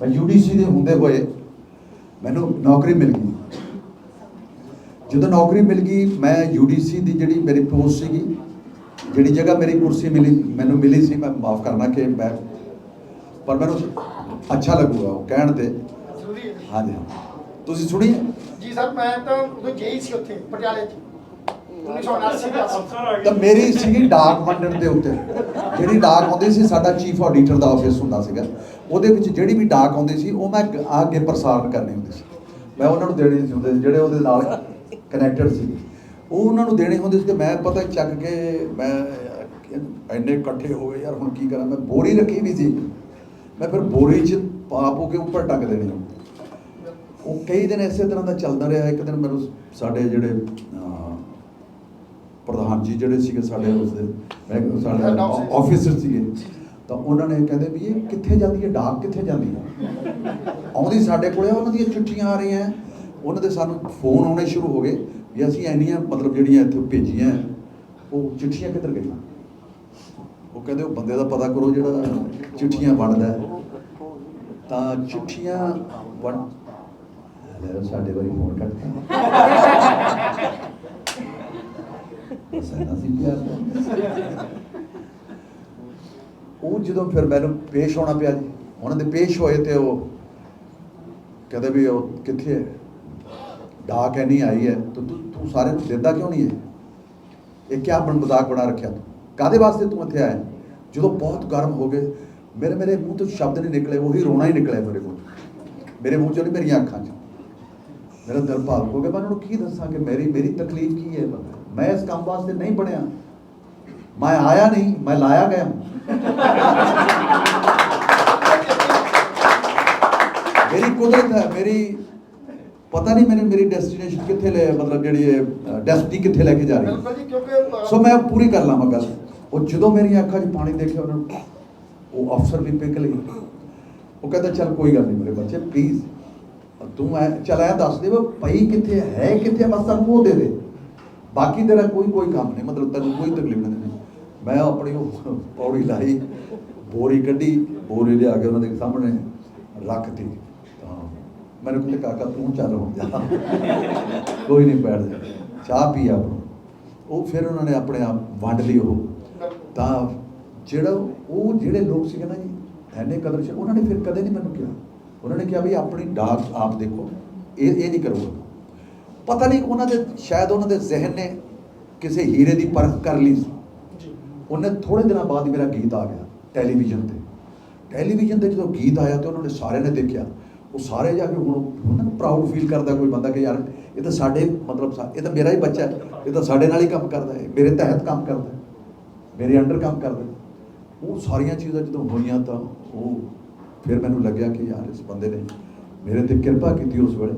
ਮੈਂ ਯੂਡੀਸੀ ਦੇ ਹੁੰਦੇ ਹੋਏ ਮੈਨੂੰ ਨੌਕਰੀ ਮਿਲ ਗਈ। ਜਦੋਂ ਨੌਕਰੀ ਮਿਲ ਗਈ ਮੈਂ ਯੂਡੀਸੀ ਦੀ ਜਿਹੜੀ ਮੇਰੀ ਪੋਸਟ ਸੀਗੀ ਜਿਹੜੀ ਜਗ੍ਹਾ ਮੇਰੀ ਕੁਰਸੀ ਮਿਲੀ ਮੈਨੂੰ ਮਿਲੀ ਸੀ ਮੈਂ ਮਾਫ ਕਰਨਾ ਕਿ ਮੈਂ ਪਰ ਮੈਨੂੰ ਅੱਛਾ ਲੱਗੂਗਾ ਉਹ ਕਹਿਣ ਤੇ। ਹਾਂਜੀ ਤੁਸੀਂ ਸੁਣੀ? ਜੀ ਸਰ ਮੈਂ ਤਾਂ ਉਦੋਂ ਜੇਈ ਸੀ ਉੱਥੇ ਪਟਿਆਲੇ 'ਚ। 1979 ਦੇ ਆਸ ਤਾਂ ਮੇਰੀ ਸੀਗੀ ਡਾਕ ਵੰਡਣ ਦੇ ਉੱਤੇ। ਜਿਹੜੀ ਡਾਕ ਆਉਂਦੀ ਸੀ, ਸਾਡਾ ਚੀਫ ਆਡੀਟਰ ਦਾ ਆਫਿਸ ਹੁੰਦਾ ਸੀਗਾ। ਉਹਦੇ ਵਿੱਚ ਜਿਹੜੀ ਵੀ ਡਾਕ ਆਉਂਦੀ ਸੀ, ਉਹ ਮੈਂ ਅੱਗੇ- ਅੱਗੇ ਪ੍ਰਸਾਰਣ ਕਰਨੀ ਹੁੰਦੀ ਸੀ। ਮੈਂ ਉਹਨਾਂ ਨੂੰ ਦੇਣੀ ਸੀ ਹੁੰਦੇ ਜਿਹੜੇ ਉਹਦੇ ਨਾਲ ਕਨੈਕਟਡ ਸੀ। ਉਹ ਉਹਨਾਂ ਨੂੰ ਦੇਣੇ ਹੁੰਦੇ ਸੀ ਤੇ ਮੈਂ ਪਤਾ ਚੱਕ ਕੇ ਮੈਂ, ਇੰਨੇ ਇਕੱਠੇ ਹੋ ਗਏ, ਯਾਰ ਹੁਣ ਕੀ ਕਰਾਂ? ਮੈਂ ਬੋਰੀ ਰੱਖੀ ਵੀ ਸੀ। ਮੈਂ ਫਿਰ ਬੋਰੀ 'ਚ ਪਾ ਪੋ ਕੇ ਉੱਪਰ ਟੰਗ ਦੇਣੀ ਉਹ ਕਈ ਦਿਨ ਇਸੇ ਤਰ੍ਹਾਂ ਦਾ ਚੱਲਦਾ ਰਿਹਾ। ਇੱਕ ਦਿਨ ਮੈਨੂੰ ਸਾਡੇ ਜਿਹੜੇ ਪ੍ਰਧਾਨ ਜੀ ਜਿਹੜੇ ਸੀਗੇ ਸਾਡੇ ਉਸ ਦੇ ਮੈਂ ਸਾਡੇ। ਆਫੀਸਰ ਸੀਗੇ ਤਾਂ ਉਹਨਾਂ ਨੇ ਕਹਿੰਦੇ ਵੀ ਇਹ ਕਿੱਥੇ ਜਾਂਦੀ ਹੈ ਡਾਕ ਕਿੱਥੇ ਜਾਂਦੀ ਹੈ ਆਉਂਦੀ ਸਾਡੇ ਕੋਲੇ ਆ, ਉਹਨਾਂ ਦੀਆਂ ਚਿੱਠੀਆਂ ਆ ਰਹੀਆਂ ਉਹਨਾਂ ਦੇ ਸਾਨੂੰ ਫੋਨ ਆਉਣੇ ਸ਼ੁਰੂ ਹੋ ਗਏ ਵੀ ਅਸੀਂ ਇੰਨੀਆਂ ਮਤਲਬ ਜਿਹੜੀਆਂ ਇੱਥੇ ਭੇਜੀਆਂ ਉਹ ਚਿੱਠੀਆਂ ਕਿੱਧਰ ਗਈਆਂ ਉਹ ਕਹਿੰਦੇ ਉਹ ਬੰਦੇ ਦਾ ਪਤਾ ਕਰੋ ਜਿਹੜਾ ਚਿੱਠੀਆਂ ਵੰਡਦਾ। ਤਾਂ ਚਿੱਠੀਆਂ ਵੰਡ ਲੈ ਸਾਡੇ ਵਾਰੀ ਫੋਨ ਦਾ। ਉਹ ਜਦੋਂ ਫਿਰ ਮੈਨੂੰ ਪੇਸ਼ ਹੋਣਾ ਪਿਆ ਜੀ, ਉਹਨਾਂ ਦੇ ਪੇਸ਼ ਹੋਏ ਤੇ ਉਹ ਕਹਿੰਦੇ ਵੀ ਉਹ ਕਿੱਥੇ ਹੈ? ਡਾਕ ਐਨੀ ਆਈ ਹੈ। ਤੂੰ ਤੂੰ ਸਾਰੇ ਨੂੰ ਦਿੰਦਾ ਕਿਉਂ ਨਹੀਂ ਹੈ? ਇਹ ਕਿਆ ਬਣ ਮਜ਼ਾਕ ਬਣਾ ਰੱਖਿਆ ਤੂੰ? ਕਾਦੇ ਵਾਸਤੇ ਤੂੰ ਇੱਥੇ ਆਇਆ? ਜਦੋਂ ਬਹੁਤ ਗਰਮ ਹੋ ਗਏ, ਮੇਰੇ ਮੇਰੇ ਮੂੰਹ ਤੋਂ ਸ਼ਬਦ ਨਹੀਂ ਨਿਕਲੇ, ਉਹੀ ਰੋਣਾ ਹੀ ਨਿਕਲਿਆ ਮੇਰੇ ਕੋਲ। ਮੇਰੇ ਮੂੰਹ ਚੋਂ ਨਹੀਂ, ਮੇਰੀਆਂ ਅੱਖਾਂ 'ਚ। ਮੇਰਾ ਦਿਲ ਭਾਵੁਕ ਹੋ ਗਿਆ। ਮੈਂ ਉਹਨਾਂ ਨੂੰ ਕੀ ਦੱਸਾਂ ਕਿ ਮੇਰੀ ਮੇਰੀ ਤਕਲੀਫ ਕੀ ਹੈ ਮੈਂ ਇਸ ਕੰਮ ਵਾਸਤੇ ਨਹੀਂ ਬਣਿਆ। ਮੈਂ ਆਇਆ ਨਹੀਂ ਮੈਂ ਲਾਇਆ ਗਿਆ। ਮੇਰੀ ਕੁਦਰਤ ਹੈ ਮੇਰੀ ਪਤਾ ਨਹੀਂ ਮੈਨੂੰ ਮੇਰੀ ਡੈਸਟੀਨੇਸ਼ਨ ਕਿੱਥੇ ਲੈ ਮਤਲਬ ਜਿਹੜੀ ਡੈਸਟੀ ਕਿੱਥੇ ਲੈ ਕੇ ਜਾ ਰਹੀ ਹੈ। ਬਿਲਕੁਲ ਜੀ ਕਿਉਂਕਿ ਸੋ ਮੈਂ ਪੂਰੀ ਕਰ ਲਾਵਾਂ ਗੱਲ ਉਹ ਜਦੋਂ ਮੇਰੀਆਂ ਅੱਖਾਂ 'ਚ ਪਾਣੀ ਦੇਖਿਆ ਉਹਨਾਂ ਨੂੰ ਉਹ ਅਫਸਰ ਵੀ ਪਿਘਲ ਗਏ ਉਹ ਕਹਿੰਦਾ ਚੱਲ ਕੋਈ ਗੱਲ ਨਹੀਂ ਮੇਰੇ ਬੱਚੇ ਪਲੀਜ਼ ਤੂੰ ਐ ਚੱਲ ਐ ਦੱਸ ਦੇ ਵੀ ਪਈ ਕਿੱਥੇ ਹੈ ਕਿੱਥੇ ਬਸ ਤੈਨੂੰ ਉਹ ਦੇ ਦੇ। ਬਾਕੀ ਤੇਰਾ ਕੋਈ ਕੋਈ ਕੰਮ ਨਹੀਂ, ਮਤਲਬ ਤੈਨੂੰ ਕੋਈ ਤਕਲੀਫ ਨਹੀਂ ਦੇਣੀ। ਮੈਂ ਆਪਣੀ ਉਹ ਪੌੜੀ ਲਾਈ, ਬੋਰੀ ਕੱਢੀ, ਬੋਰੀ ਲਿਆ ਕੇ ਉਹਨਾਂ ਦੇ ਸਾਹਮਣੇ ਰੱਖਤੀ। ਤਾਂ ਮੈਨੂੰ ਕਹਿੰਦੇ, ਕਾਕਾ, ਤੂੰ ਚੱਲ ਹੁਣ ਜਾ। ਕੋਈ ਨਹੀਂ ਬੈਠ ਜਾ। ਚਾਹ ਪੀ ਆ ਉਹ ਫਿਰ ਉਹਨਾਂ ਨੇ ਆਪਣੇ ਆਪ ਵੰਡ ਲਈ ਉਹ। ਤਾਂ ਜਿਹੜਾ ਉਹ ਜਿਹੜੇ ਲੋਕ ਸੀਗੇ ਨਾ ਜੀ ਐਨੇ ਕਦਰ ਸੀ ਉਹਨਾਂ ਨੇ ਫਿਰ ਕਦੇ ਨਹੀਂ ਮੈਨੂੰ ਕਿਹਾ। ਉਹਨਾਂ ਨੇ ਕਿਹਾ ਵੀ ਆਪਣੀ ਡਾਕ ਆਪ ਦੇਖੋ, ਇਹ ਇਹ ਨਹੀਂ ਕਰੂਗਾ। ਪਤਾ ਨਹੀਂ ਉਹਨਾਂ ਦੇ ਸ਼ਾਇਦ ਉਹਨਾਂ ਦੇ ਜ਼ਿਹਨ ਨੇ ਕਿਸੇ ਹੀਰੇ ਦੀ ਪਰਖ ਕਰ ਲਈ। ਸੀ ਜੀ। ਉਹਨੇ ਥੋੜੇ ਦਿਨਾਂ ਬਾਅਦ ਮੇਰਾ ਗੀਤ ਆ ਗਿਆ ਟੈਲੀਵਿਜ਼ਨ ਤੇ। ਟੈਲੀਵਿਜ਼ਨ ਤੇ ਜਦੋਂ ਗੀਤ ਆਇਆ ਤੇ ਉਹਨਾਂ ਨੇ ਸਾਰਿਆਂ ਨੇ ਦੇਖਿਆ। ਉਹ ਸਾਰੇ ਜਾ ਕੇ ਹੁਣ ਉਹਨਾਂ ਨੂੰ ਪ੍ਰਾਊਡ ਫੀਲ ਕਰਦਾ ਕੋਈ ਬੰਦਾ ਕਿ ਯਾਰ ਇਹ ਤਾਂ ਸਾਡੇ ਮਤਲਬ ਇਹ ਤਾਂ ਮੇਰਾ ਹੀ ਬੱਚਾ ਹੈ। ਇਹ ਤਾਂ ਸਾਡੇ ਨਾਲ ਹੀ ਕੰਮ ਕਰਦਾ ਹੈ। ਮੇਰੇ ਤਹਿਤ ਕੰਮ ਕਰਦਾ ਹੈ। ਮੇਰੇ ਅੰਡਰ ਕੰਮ ਕਰਦਾ ਹੈ। ਉਹ ਸਾਰੀਆਂ ਚੀਜ਼ਾਂ ਜਦੋਂ ਹੋਈਆਂ ਤਾਂ ਉਹ ਫਿਰ ਮੈਨੂੰ ਲੱਗਿਆ ਕਿ ਯਾਰ ਇਸ ਬੰਦੇ ਨੇ ਮੇਰੇ ਤੇ ਕਿਰਪਾ ਕੀਤੀ ਉਸ ਵੇਲੇ।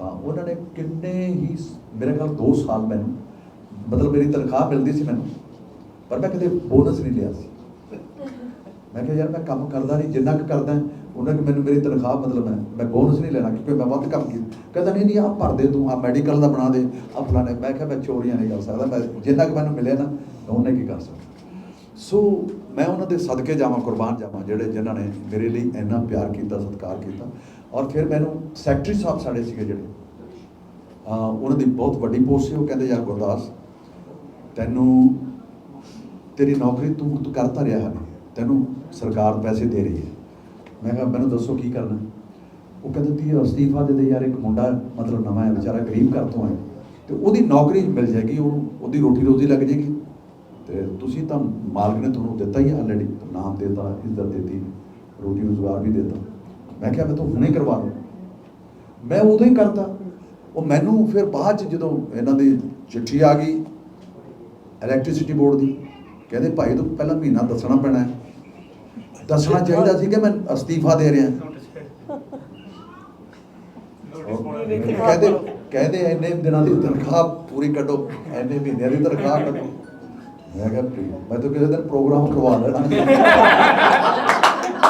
ਤਾਂ ਉਹਨਾਂ ਨੇ ਕਿੰਨੇ ਹੀ ਮੇਰੇ ਖਿਆਲ 2 ਸਾਲ ਮੈਨੂੰ ਮਤਲਬ ਮੇਰੀ ਤਨਖਾਹ ਮਿਲਦੀ ਸੀ ਮੈਨੂੰ, ਪਰ ਮੈਂ ਕਦੇ ਬੋਨਸ ਨਹੀਂ ਲਿਆ ਸੀ। ਮੈਂ ਕਿਹਾ ਯਾਰ ਮੈਂ ਕੰਮ ਕਰਦਾ ਨਹੀਂ, ਜਿੰਨਾ ਕੁ ਕਰਦਾ, ਉਹਨਾਂ ਕਿ ਮੈਨੂੰ ਮੇਰੀ ਤਨਖਾਹ ਮਤਲਬ ਹੈ ਮੈਂ ਬੋਨਸ ਨਹੀਂ ਲੈਣਾ, ਕਿਉਂਕਿ ਮੈਂ ਵੱਧ ਕੰਮ ਕੀਤਾ। ਕਹਿੰਦਾ ਨਹੀਂ ਨਹੀਂ, ਆਹ ਭਰ ਦੇ ਤੂੰ ਆ ਮੈਡੀਕਲ ਦਾ ਬਣਾ ਦੇ ਆ ਫਲਾਣੇ, ਮੈਂ ਕਿਹਾ ਮੈਂ ਚੋਰੀਆਂ ਨਹੀਂ ਕਰ ਸਕਦਾ, ਮੈਂ ਜਿੰਨਾ ਕੁ ਮੈਨੂੰ ਮਿਲਿਆ ਨਾ, ਮੈਂ ਉਹਨੇ ਕੀ ਕਰ ਸਕਦਾ। ਸੋ ਮੈਂ ਉਹਨਾਂ ਦੇ ਸਦਕੇ ਜਾਵਾਂ, ਕੁਰਬਾਨ ਜਾਵਾਂ, ਜਿਹੜੇ ਜਿਨ੍ਹਾਂ ਨੇ ਮੇਰੇ ਲਈ ਇੰਨਾ ਪਿਆਰ ਕੀਤਾ, ਸਤਿਕਾਰ ਕੀਤਾ। ਔਰ ਫਿਰ ਮੈਨੂੰ ਸੈਕਟਰੀ ਸਾਹਿਬ ਸਾਡੇ ਸੀਗੇ ਜਿਹੜੇ। ਅਹ ਉਹਨਾਂ ਦੀ ਬਹੁਤ ਵੱਡੀ ਪੋਸਟ ਸੀ, ਉਹ ਕਹਿੰਦੇ, ਯਾਰ ਗੁਰਦਾਸ, ਤੈਨੂੰ ਤੇਰੀ ਨੌਕਰੀ ਤੂੰ ਤੂੰ ਕਰਤਾ ਰਿਹਾ ਹੈ। ਤੈਨੂੰ ਸਰਕਾਰ ਪੈਸੇ ਦੇ ਰਹੀ ਹੈ। ਮੈਂ ਕਿਹਾ, ਮੈਨੂੰ ਦੱਸੋ ਕੀ ਕਰਨਾ ਉਹ ਕਹਿੰਦੇ ਤੀ ਅਸਤੀਫਾ ਦੇ ਦੇ ਯਾਰ, ਇੱਕ ਮੁੰਡਾ ਮਤਲਬ ਨਵਾਂ ਹੈ, ਵਿਚਾਰਾ ਗਰੀਬ ਘਰ ਤੋਂ ਹੈ ਤੇ ਉਹਦੀ ਨੌਕਰੀ ਮਿਲ ਜਾਏਗੀ, ਉਹਨੂੰ, ਉਹਦੀ ਰੋਟੀ ਰੋਜ਼ੀ ਲੱਗ ਜਾਏਗੀ। ਤੇ ਤੁਸੀਂ ਤਾਂ ਮਾਲਕ ਨੇ ਤੁਹਾਨੂੰ ਦਿੱਤਾ ਹੀ ਆਲਰੇਡੀ ਨਾਮ ਦੇਤਾ, ਇੱਜ਼ਤ ਦਿੱਤੀ ਰੋਟੀ ਰੋਜ਼ਗਾਰ ਵੀ ਦਿੱਤਾ। ਮੈਂ ਕਿਹਾ ਮੈਂ ਤਾਂ ਹੁਣੇ ਕਰਵਾ ਦੂੰ। ਮੈਂ ਉਦੋਂ ਹੀ ਕਰਤਾ। ਉਹ ਮੈਨੂੰ ਫਿਰ ਬਾਅਦ ਚ ਜਦੋਂ ਇਹਨਾਂ ਦੀ ਚਿੱਠੀ ਆ ਗਈ ਇਲੈਕਟ੍ਰਿਸਿਟੀ ਬੋਰਡ ਦੀ, ਕਹਿੰਦੇ ਭਾਈ ਤੂੰ ਪਹਿਲਾਂ ਮਹੀਨਾ ਦੱਸਣਾ ਪੈਣਾ ਹੈ। ਦੱਸਣਾ ਚਾਹੀਦਾ ਸੀ ਕਿ ਮੈਂ ਅਸਤੀਫਾ ਦੇ ਰਿਹਾ ਕਹਿੰਦੇ ਕਹਿੰਦੇ ਇੰਨੇ ਦਿਨਾਂ ਦੀ ਤਨਖਾਹ ਪੂਰੀ ਕੱਢੋ, ਇੰਨੇ ਮਹੀਨਿਆਂ ਦੀ ਤਨਖਾਹ ਕੱਢੋ। ਮੈਂ ਕਿਹਾ ਠੀਕ ਮੈਂ ਤਾਂ ਕਿਸੇ ਦਿਨ ਪ੍ਰੋਗਰਾਮ ਕਰਵਾ ਲੈਣਾ।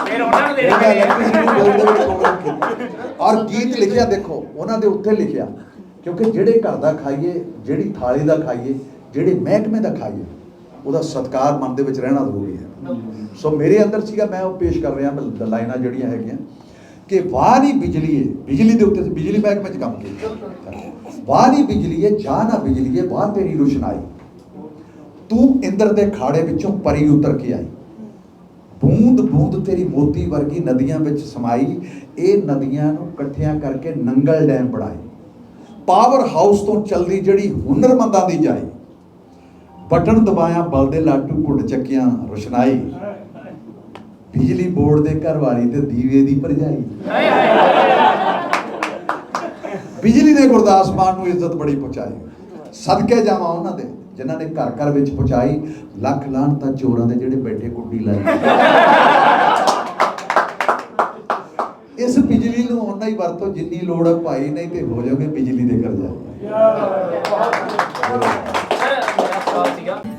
ਫਿਰ ਉਹਨਾਂ ਨੂੰ ਦੇ ਇਹ ਮੈਂ ਦੇਣਗੇ। electricity board ਦੇ ਵਿੱਚ program ਕੀਤਾ। ਔਰ ਗੀਤ ਲਿਖਿਆ ਦੇਖੋ ਉਹਨਾਂ ਦੇ ਉੱਤੇ ਲਿਖਿਆ। ਕਿਉਂਕਿ ਜਿਹੜੇ ਘਰ ਦਾ ਖਾਈਏ ਜਿਹੜੀ ਥਾਲੀ ਦਾ ਖਾਈਏ ਜਿਹੜੇ ਮਹਿਕਮੇ ਦਾ ਖਾਈਏ ਉਹਦਾ ਸਤਕਾਰ ਮਨ ਦੇ ਵਿੱਚ ਰਹਿਣਾ ਜ਼ਰੂਰੀ ਹੈ। ਸੋ ਮੇਰੇ ਅੰਦਰ ਸੀਗਾ ਮੈਂ ਉਹ ਪੇਸ਼ ਕਰ ਰਿਹਾ ਮੈਂ ਲਾਈਨਾਂ ਜਿਹੜੀਆਂ ਹੈਗੀਆਂ। ਕਿ ਵਾਹ ਨਹੀਂ ਬਿਜਲੀਏ ਬਿਜਲੀ ਦੇ ਉੱਤੇ ਬਿਜਲੀ ਮਹਿਕਮੇ 'ਚ ਕੰਮ ਕੀਤਾ ਵਾਹ ਨਹੀਂ ਬਿਜਲੀਏ ਜਾ ਨਾ ਬਿਜਲੀਏ ਵਾਹ ਤੇਰੀ ਰੁਸ਼ਨਾਈ। ਤੂੰ ਇੰਦਰ ਦੇ ਖਾੜੇ ਵਿੱਚੋਂ ਪਰੀ ਉਤਰ ਕੇ ਆਈ। ਬੂੰਦ ਬੂੰਦ ਤੇਰੀ ਮੋਤੀ ਵਰਗੀ ਨਦੀਆਂ ਵਿੱਚ ਸਮਾਈ। ਇਹ ਨਦੀਆਂ ਨੂੰ ਇਕੱਠਿਆਂ ਕਰਕੇ ਨੰਗਲ ਡੈਮ ਬਣਾਏ। ਪਾਵਰ ਹਾਊਸ ਤੋਂ ਚੱਲਦੀ ਜਿਹੜੀ ਹੁਨਰਮੰਦਾਂ ਦੀ ਜਾਈ ਬਟਨ ਦਬਾਇਆ, ਬਲ ਦੇ ਲਾਟੂ ਕੁੱਟ ਚੱਕਿਆ, ਰੁਸ਼ਨਾਈ। ਬਿਜਲੀ ਬੋਰਡ ਦੇ ਘਰ ਵਾਲੀ ਤੇ ਦੀਵੇ ਦੀ ਭਰਜਾਈ। ਬਿਜਲੀ ਨੇ ਗੁਰਦਾਸ ਮਾਨ ਨੂੰ ਇੱਜ਼ਤ ਬੜੀ ਪਹੁੰਚਾਈ। ਸਦਕੇ ਜਾਵਾਂ ਉਹਨਾਂ ਦੇ। ਜਿਨ੍ਹਾਂ ਨੇ ਘਰ ਘਰ ਵਿੱਚ ਪਹੁੰਚਾਈ ਲੱਖ ਲਾਣ ਤਾਂ ਚੋਰਾਂ ਦੇ ਜਿਹੜੇ ਬੈਠੇ ਕੁੱਡੀ ਲਾਈ ਇਸ ਬਿਜਲੀ ਨੂੰ ਉਹਨਾਂ ਹੀ ਵਰਤੋ ਜਿੰਨੀ ਲੋੜ ਹੈ ਭਾਈ ਨਹੀਂ ਤੇ ਹੋ ਜਾਓਗੇ ਬਿਜਲੀ ਦੇ ਕਰਜ਼ਾ। ਯਾਰ ਬਹੁਤ ਬਹੁਤ